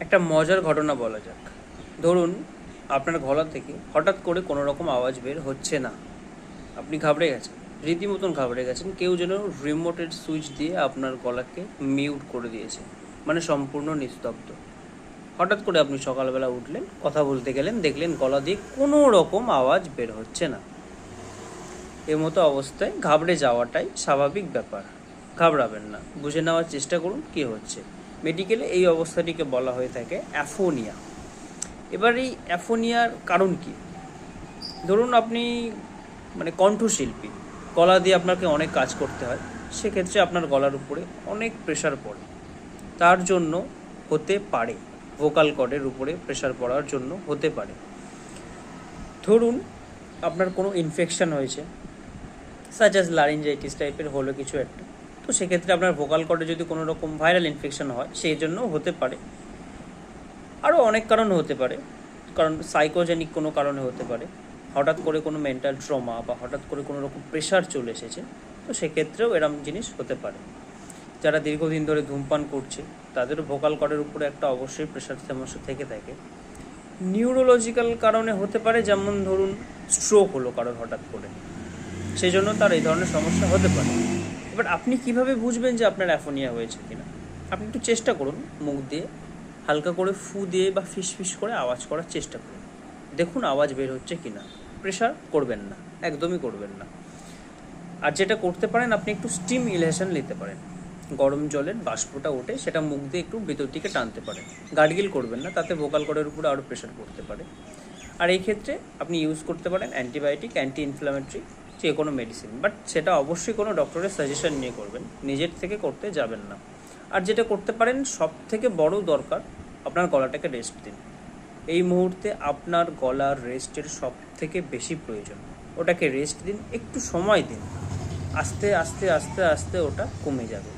একটা মজার ঘটনা বলা যাক। ধরুন, আপনার গলা থেকে হঠাৎ করে কোনো রকম আওয়াজ বের হচ্ছে না। আপনি ঘাবড়ে গেছেন। রীতিমতন ঘাবড়ে গেছেন। কেউ যেন রিমোটের সুইচ দিয়ে আপনার গলাকে মিউট করে দিয়েছে। মানে সম্পূর্ণ নিস্তব্ধ। হঠাৎ করে আপনি সকালবেলা উঠলেন, কথা বলতে গেলেন, দেখলেন গলা দিয়ে কোনো রকম আওয়াজ বের হচ্ছে না। এর মতো অবস্থায় ঘাবড়ে যাওয়াটাই স্বাভাবিক ব্যাপার। ঘাবড়াবেন না। বুঝে নেওয়ার চেষ্টা করুন কী হচ্ছে। মেডিকেলে এই অবস্থাটিকে বলা হয়ে থাকে অ্যাফোনিয়া এবার এই অ্যাফোনিয়ার কারণ কি? ধরুন আপনি মানে কণ্ঠশিল্পী, গলা দিয়ে আপনাকে অনেক কাজ করতে হয়, সেক্ষেত্রে আপনার গলার উপরে অনেক প্রেশার পড়ে। তার জন্য হতে পারে ভোকাল কর্ডের উপরে প্রেশার পড়ার জন্য হতে পারে। ধরুন আপনার কোনো ইনফেকশন হয়েছে সাচ অ্যাজ লারিঞ্জাইটিস টাইপের হলো কিছু একটা। তো সেক্ষেত্রে আপনার ভোকাল কর্ডে যদি কোনো রকম ভাইরাল ইনফেকশন হয়, সেই জন্য হতে পারে। আরও অনেক কারণ হতে পারে। কারণ সাইকোজেনিক কোনো কারণে হতে পারে। হঠাৎ করে কোনো মেন্টাল ট্রমা বা হঠাৎ করে কোনো রকম প্রেশার চলে এসেছে, তো সেক্ষেত্রেও এরম জিনিস হতে পারে। যারা দীর্ঘদিন ধরে ধূমপান করছে তাদেরও ভোকাল কর্ডের উপরে একটা অবশ্যই প্রেশার সমস্যা থেকে থাকে। নিউরোলজিক্যাল কারণে হতে পারে, যেমন ধরুন স্ট্রোক হলো কারোর হঠাৎ করে। সেই জন্য তার এই ধরনের সমস্যা হতে পারে। এবার আপনি কীভাবে বুঝবেন যে আপনার অ্যাফোনিয়া হয়েছে কিনা? আপনি একটু চেষ্টা করুন মুখ দিয়ে, হালকা করে ফু দিয়ে বা ফিস ফিস করে আওয়াজ করার চেষ্টা করুন। দেখুন আওয়াজ বের হচ্ছে কিনা। প্রেশার করবেন না, একদমই করবেন না। আর যেটা করতে পারেন, আপনি একটু স্টিম ইলেশন নিতে পারেন। গরম জলের বাষ্পটা ওঠে, সেটা মুখ দিয়ে একটু ভেতর দিকে টানতে পারেন। গার্গিল করবেন না, তাতে ভোকাল কর্ডের উপরে আরও প্রেশার পড়তে পারে। আর এই ক্ষেত্রে আপনি ইউজ করতে পারেন অ্যান্টিবায়োটিক অ্যান্টি ইনফ্লামেটরি যে কোনো মেডিসিন বাট সেটা অবশ্যই কোনো ডক্টরের সাজেশন নিয়ে করবেন, নিজের থেকে করতে যাবেন না। আর যেটা করতে পারেন সব থেকে বড় দরকার, আপনার গলাটাকে রেস্ট দিন। এই মুহূর্তে আপনার গলার রেস্টের সব থেকে বেশি প্রয়োজন। ওটাকে রেস্ট দিন, একটু সময় দিন। আস্তে আস্তে আস্তে আস্তে ওটা কমে যাবে।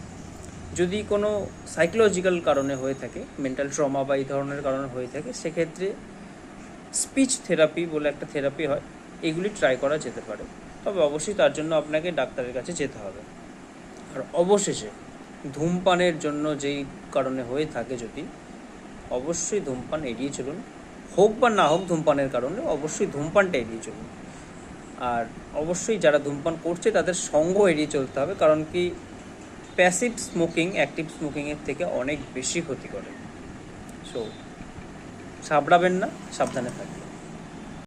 যদি কোনো সাইকোলজিক্যাল কারণে হয়ে থাকে মেন্টাল ট্রমা বা এই ধরনের কারণে হয়ে থাকে, সেক্ষেত্রে স্পিচ থেরাপি বলে একটা থেরাপি হয়, এগুলি ট্রাই করা যেতে পারে। তবে অবশ্যই তার জন্য আপনাকে ডাক্তারের কাছে যেতে হবে। আর অবশেষে ধূমপানের জন্য যেই কারণে হয়ে থাকে যদি, অবশ্যই ধূমপান এড়িয়ে চলুন। হোক বা না হোক ধূমপানের কারণে অবশ্যই ধূমপানটা এড়িয়ে চলুন। আর অবশ্যই যারা ধূমপান করছে তাদের সঙ্গ এড়িয়ে চলতে হবে, কারণ কি প্যাসিভ স্মোকিং অ্যাক্টিভ স্মোকিংয়ের থেকে অনেক বেশি ক্ষতি করে। সো সাবড়াবেন না সাবধানে থাকবেন